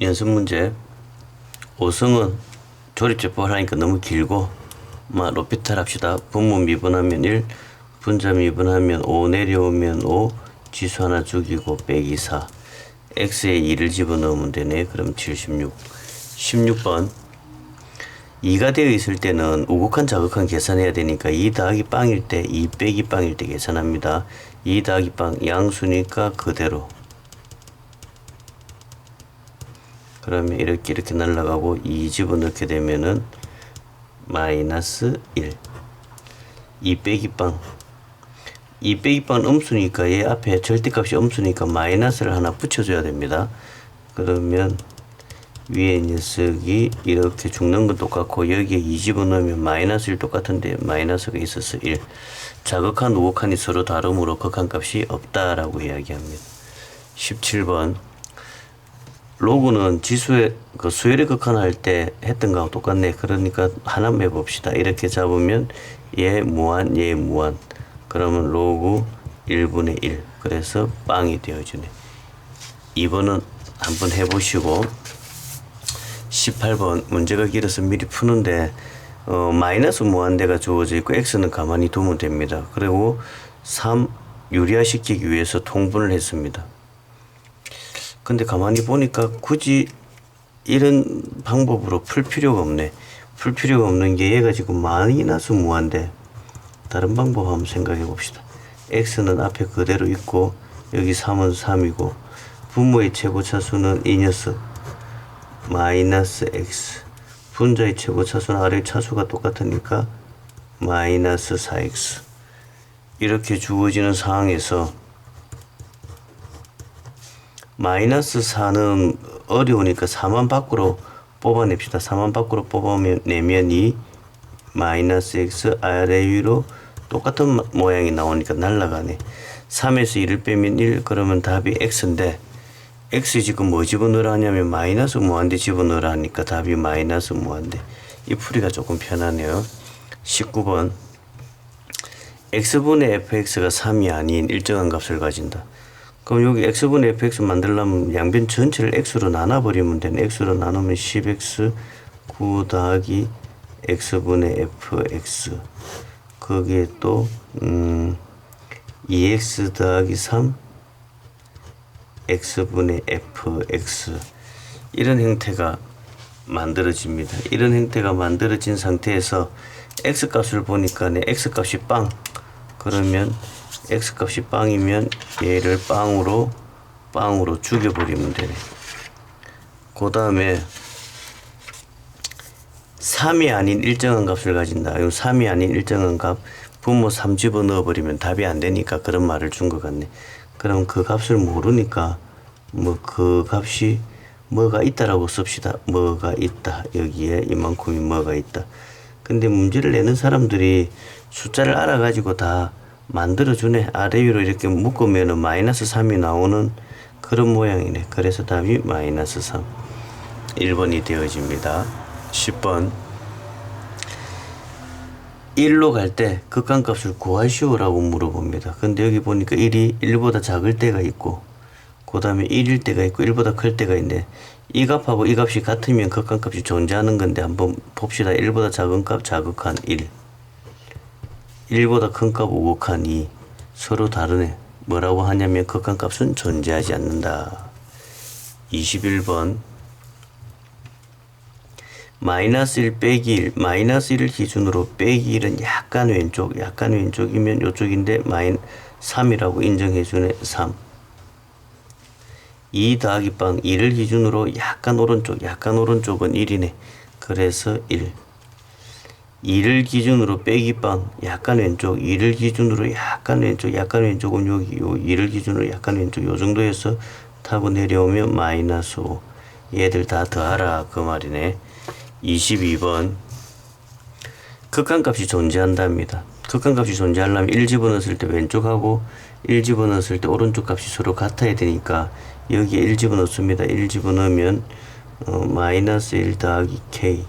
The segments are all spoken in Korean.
연습 문제 5성은 조립제법을 하니까 너무 길고 막 로피탈 합시다. 분모 미분하면 1, 분자 미분하면 5 내려오면 5, 지수 하나 죽이고 빼기 4. x에 2를 집어넣으면 되네. 그럼 76. 16번 2가 되어 있을 때는 우극한 자극한 계산해야 되니까 2 더하기 빵일 때 2 빼기 빵일 때 계산합니다. 2 더하기 빵 양수니까 그대로 그러면 이렇게 이렇게 날라가고 2 집어넣게 되면은 마이너스 1 2 빼기 빵 2 빼기 빵 음수니까 얘 앞에 절대값이 음수니까 마이너스를 하나 붙여줘야 됩니다. 그러면 위에 녀석이 이렇게 죽는 건 똑같고 여기에 2 집어넣으면 마이너스 1 똑같은데 마이너스가 있어서 1 자극한 우극한이 서로 다름으로 극한값이 없다라고 이야기합니다. 17번 로그는 지수의 그 수열의 극한할 때 했던 거하고 똑같네. 그러니까 하나 매봅시다. 이렇게 잡으면 얘 무한, 얘 무한. 그러면 로그 1분의 1. 그래서 빵이 되어주네. 2번은 한번 해보시고 18번 문제가 길어서 미리 푸는데 어, 마이너스 무한대가 주어져 있고 x는 가만히 두면 됩니다. 그리고 3 유리화시키기 위해서 통분을 했습니다. 근데 가만히 보니까 굳이 이런 방법으로 풀 필요가 없네. 풀 필요가 없는 게 얘가 지금 마이너스 무한대. 다른 방법 한번 생각해 봅시다. x는 앞에 그대로 있고 여기 3은 3이고 분모의 최고차수는 이 녀석 마이너스 x 분자의 최고차수는 아래 차수가 똑같으니까 마이너스 4x 이렇게 주어지는 상황에서 마이너스 4는 어려우니까 4만 밖으로 뽑아냅시다. 4만 밖으로 뽑아내면 이 마이너스 x 아래 위로 똑같은 모- 모양이 나오니까 날라가네. 3에서 1을 빼면 1 그러면 답이 x인데 x 지금 뭐 집어넣으라 하냐면 마이너스 무한대 집어넣으라 하니까 답이 마이너스 무한대. 이 풀이가 조금 편하네요. 19번 x분의 fx가 3이 아닌 일정한 값을 가진다. 그럼 여기 x분의 fx 만들려면 양변 전체를 x로 나눠버리면 되네. x로 나누면 10x 9 더하기 x분의 fx 거기에 또 음, 2x 더하기 3 x분의 fx 이런 형태가 만들어집니다. 이런 형태가 만들어진 상태에서 x 값을 보니까 내 x 값이 빵 그러면 x 값이 빵이면 얘를 빵으로 빵으로 죽여버리면 되네. 그 다음에 3이 아닌 일정한 값을 가진다. 이 3이 아닌 일정한 값 분모 3 집어넣어 버리면 답이 안 되니까 그런 말을 준 것 같네. 그럼 그 값을 모르니까 뭐 그 값이 뭐가 있다라고 씁시다. 뭐가 있다. 여기에 이만큼이 뭐가 있다. 근데 문제를 내는 사람들이 숫자를 알아가지고 다 만들어주네. 아래 위로 이렇게 묶으면은 마이너스 3이 나오는 그런 모양이네. 그래서 답이 마이너스 3. 1번이 되어집니다. 10번. 1로 갈 때 극한값을 구하시오라고 물어봅니다. 근데 여기 보니까 1이 1보다 작을 때가 있고 그 다음에 1일 때가 있고 1보다 클 때가 있는데 이 값하고 이 값이 같으면 극한값이 존재하는 건데 한번 봅시다. 1보다 작은 값 자극한 1 1보다 큰값 우극한 2 서로 다르네. 뭐라고 하냐면 극한 값은 존재하지 않는다. 21번. 마이너스 1 빼기 1 마이너스 1을 기준으로 빼기 1은 약간 왼쪽 약간 왼쪽이면 요쪽인데 마인 3이라고 인정해 주네 3 2 더하기 빵 2를 기준으로 약간 오른쪽 약간 오른쪽은 1이네. 그래서 1 2를 기준으로 빼기 빵 약간 왼쪽 2를 기준으로 약간 왼쪽 약간 왼쪽은 여기 요 2를 기준으로 약간 왼쪽 요 정도에서 타고 내려오면 마이너스 5 얘들 다 더하라 그 말이네 22번 극한값이 존재한답니다. 극한값이 존재하려면 1 집어넣었을 때 왼쪽하고 1 집어넣었을 때 오른쪽 값이 서로 같아야 되니까 여기에 1 집어넣습니다. 1 집어넣으면 어, 마이너스 1 더하기 k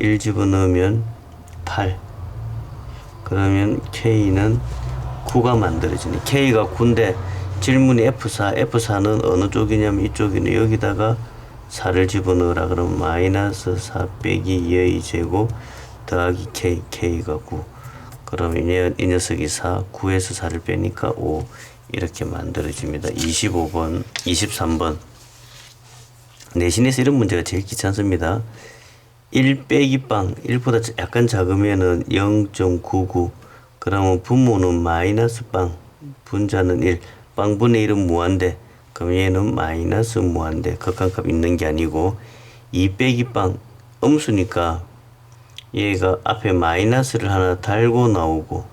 1 집어넣으면 8 그러면 k는 9가 만들어지네. k가 9인데 질문이 F4, F4는 어느 쪽이냐면 이쪽이네. 여기다가 4를 집어넣으라 그러면 마이너스 4 빼기 2의 제곱 더하기 k, k가 9 그러면 이, 이 녀석이 4, 9에서 4를 빼니까 5 이렇게 만들어집니다. 25번, 23번 내신에서 이런 문제가 제일 귀찮습니다. 1 빼기 빵 1보다 약간 작으면은 0.99 그러면 분모는 마이너스 빵 분자는 1 빵분의 1은 무한대. 그럼 얘는 마이너스 무한대. 극한값 있는 게 아니고 2 빼기 빵 음수니까 얘가 앞에 마이너스를 하나 달고 나오고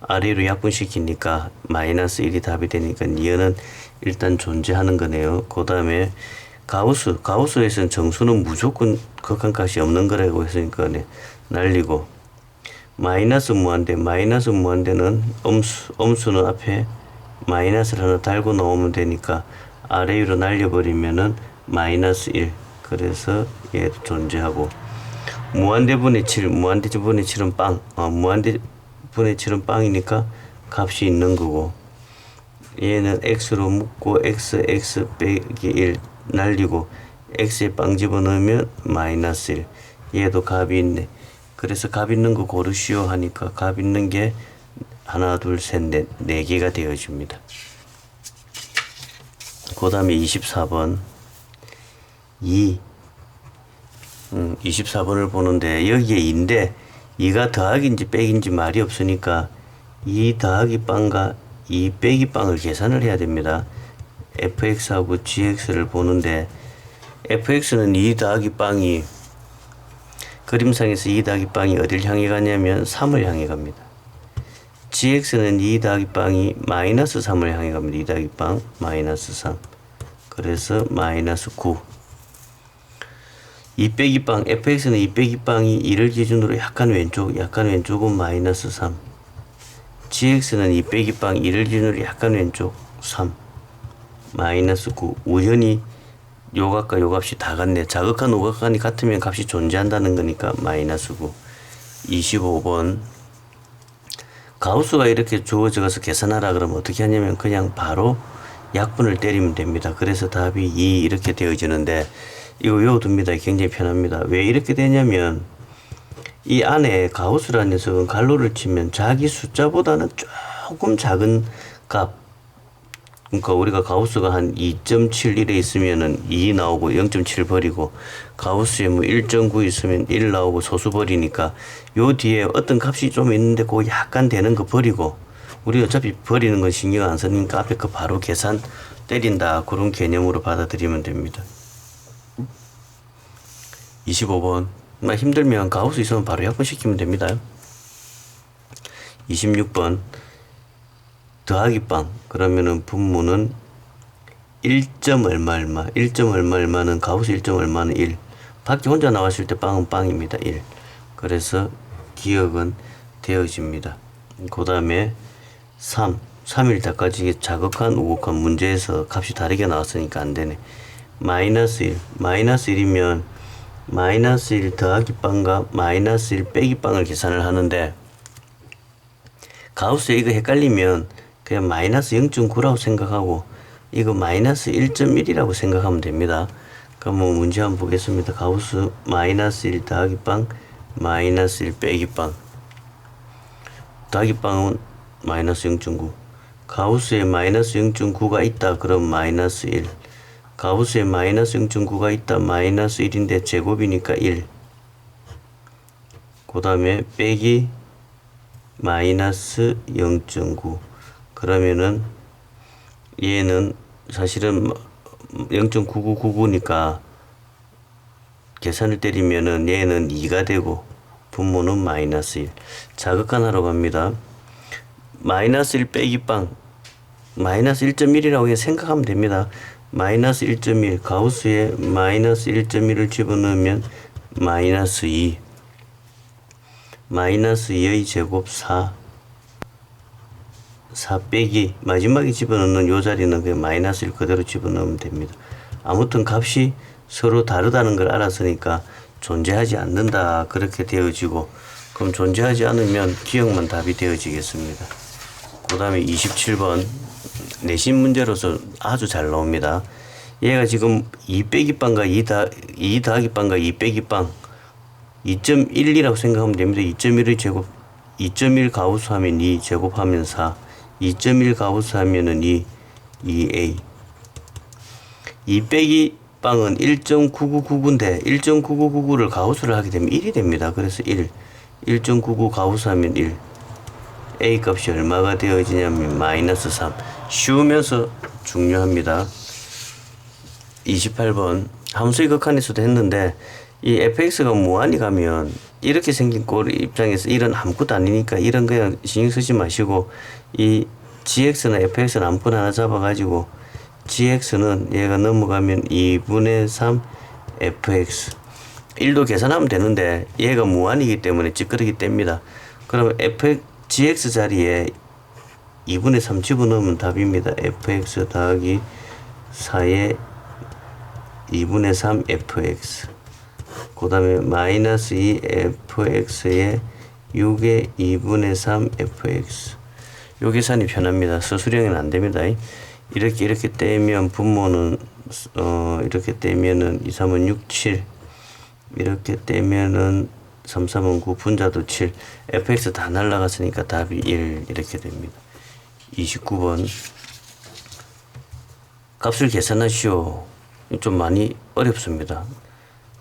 아래로 약분시키니까 마이너스 1이 답이 되니까 얘는 일단 존재하는 거네요. 그 다음에 가우스, 가우스에서는 정수는 무조건 극한값이 없는 거라고 했으니까 네, 날리고. 마이너스 무한대, 마이너스 무한대는 음수, 음수는 앞에 마이너스를 하나 달고 나오면 되니까 아래 위로 날려버리면은 마이너스 1 그래서 얘도 존재하고. 무한대분의 7 무한대분의 7은 빵. 어, 무한대분의 7은 빵이니까 값이 있는 거고. 얘는 x로 묶고 x x 빼기 1 날리고 x에 빵 집어넣으면 마이너스 1 얘도 값이 있네. 그래서 값 있는 거 고르시오 하니까 값 있는 게 하나 둘셋넷 네 개가 되어집니다. 그 다음에 24번. 2 음, 24번을 보는데 여기에 2인데 2가 더하기인지 빼기인지 말이 없으니까 2 더하기 빵과 2 빼기 빵을 계산을 해야 됩니다. Fx하고 gx를 보는데 fx는 2 더하기 빵이 그림상에서 2 더하기 빵이 어딜 향해 가냐면 3을 향해 갑니다. gx는 2 더하기 빵이 마이너스 3을 향해 갑니다. 2 더하기 빵 마이너스 3 그래서 마이너스 9 2 빼기 빵 fx는 2 빼기 빵이 2를 기준으로 약간 왼쪽 약간 왼쪽은 마이너스 3 gx는 2 빼기 빵 1을 기준으로 약간 왼쪽 3 마이너스 9 우연히 요 값과 요 값이 다 같네 자극한 오각관이 같으면 값이 존재한다는 거니까 마이너스 9 25번 가우스가 이렇게 주어져서 계산하라 그러면 어떻게 하냐면 그냥 바로 약분을 때리면 됩니다. 그래서 답이 2 이렇게 되어지는데 이거 외워둡니다. 굉장히 편합니다. 왜 이렇게 되냐면 이 안에 가우스라는 녀석은 갈로를 치면 자기 숫자보다는 조금 작은 값 그러니까 우리가 가우스가 한 2.71에 있으면은 2 나오고 0.7 버리고 가우스에 뭐 1.9 있으면 1 나오고 소수 버리니까 요 뒤에 어떤 값이 좀 있는데 그거 약간 되는 거 버리고 우리 어차피 버리는 건 신경 안 쓰니까 앞에 거 바로 계산 때린다 그런 개념으로 받아들이면 됩니다. 25번 나 힘들면 가우스 있으면 바로 약분시키면 됩니다. 26번 더하기 빵. 그러면은 분모는 1점 얼마 얼마? 1점 얼마 얼마는 가우스 1점 얼마는 1 밖에 혼자 나왔을 때 빵은 빵입니다. 1 그래서 기억은 되어집니다. 그 다음에 3 3일 때까지 자극한 우극한 문제에서 값이 다르게 나왔으니까 안 되네. 마이너스 1 마이너스 1이면 마이너스 1 더하기 빵과 마이너스 1 빼기 빵을 계산을 하는데 가우스에 이거 헷갈리면 그냥 마이너스 0.9라고 생각하고 이거 마이너스 1.1이라고 생각하면 됩니다. 그럼 뭐 문제 한번 보겠습니다. 가우스 마이너스 1 더하기 빵 마이너스 1 빼기 빵. 더하기 빵은 마이너스 0.9 가우스에 마이너스 0.9가 있다. 그럼 마이너스 1 가우스에 마이너스 0.9가 있다. 마이너스 1인데 제곱이니까 1그 다음에 빼기 마이너스 0.9 그러면은 얘는 사실은 0.9999니까 계산을 때리면은 얘는 2가 되고 분모는 마이너스 1 자극한 하러 갑니다. 마이너스 1 빼기 빵. 마이너스 1.1이라고 그냥 생각하면 됩니다. 마이너스 1.1 가우스에 마이너스 1.1을 집어넣으면 마이너스 2 마이너스 2의 제곱 4 4 빼기 마지막에 집어넣는 요 자리는 그 마이너스 1 그대로 집어넣으면 됩니다. 아무튼 값이 서로 다르다는 걸 알았으니까 존재하지 않는다 그렇게 되어지고 그럼 존재하지 않으면 기억만 답이 되어지겠습니다. 그 다음에 27번 내신 문제로서 아주 잘 나옵니다. 얘가 지금 2 빼기 빵과 2 다, 2 더하기 빵과 2 빼기 빵 2.12라고 생각하면 됩니다. 2.1의 제곱 2.1 가우스 하면 2 제곱하면 4 2.1 가우스 하면은 2 2a 2 빼기 빵은 1.9999인데 1.9999를 가우스를 하게 되면 1이 됩니다. 그래서 1 1.99 가우스 하면 1 a 값이 얼마가 되어지냐면 마이너스 3 쉬우면서 중요합니다. 28번. 함수의 극한에서도 했는데 이 fx가 무한히 가면 이렇게 생긴 꼴 입장에서 이런 아무것도 아니니까 이런 그냥 신경 쓰지 마시고 이 gx나 fx는 아무거나 하나 잡아가지고 gx는 얘가 넘어가면 2분의 3 fx 1도 계산하면 되는데 얘가 무한이기 때문에 찌끄러기 뗍니다. 그러면 f gx 자리에 2분의 3 집어넣으면 답입니다. fx 더하기 4의 2분의 3 fx 그 다음에 마이너스 2 fx에 6의 2분의 3 fx 요 계산이 편합니다. 서술형은 안 됩니다. 이렇게 이렇게 떼면 분모는 어 이렇게 떼면은 2, 3은 6, 7 이렇게 떼면은 3, 3은 9 분자도 7 fx 다 날라갔으니까 답이 1 이렇게 됩니다. 29번 값을 계산하시오. 좀 많이 어렵습니다.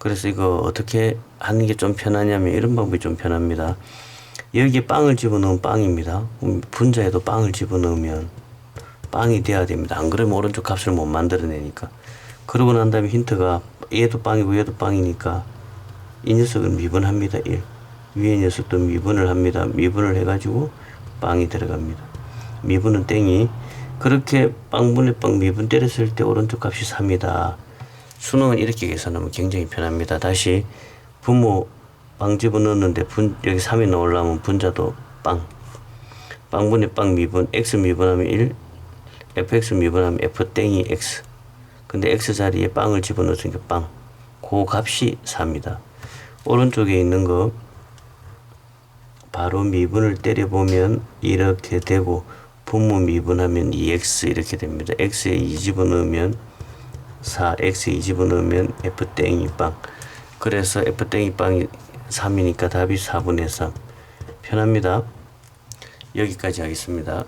그래서 이거 어떻게 하는 게 좀 편하냐면 이런 방법이 좀 편합니다. 여기에 빵을 집어넣으면 빵입니다. 분자에도 빵을 집어넣으면 빵이 돼야 됩니다. 안 그러면 오른쪽 값을 못 만들어내니까. 그러고 난 다음에 힌트가 얘도 빵이고 얘도 빵이니까 이 녀석은 미분합니다. 1. 위에 녀석도 미분을 합니다. 미분을 해가지고 빵이 들어갑니다. 미분은 땡이 그렇게 빵분의 빵 미분 때렸을 때 오른쪽 값이 3이다. 수능은 이렇게 계산하면 굉장히 편합니다. 다시 분모 빵 집어넣었는데 분, 여기 3이 나오려면 분자도 빵. 빵분의 빵 미분, x 미분하면 1, fx 미분하면 f 땡이 x. 근데 x 자리에 빵을 집어넣었으니까 빵. 그 값이 4입니다. 오른쪽에 있는 거 바로 미분을 때려보면 이렇게 되고 분모 미분하면 2x 이렇게 됩니다. x에 2 집어넣으면 4, x에 2 집어 넣으면 f 땡이 빵. 그래서 f 땡이 빵이 3이니까 답이 4분의 3. 편합니다. 여기까지 하겠습니다.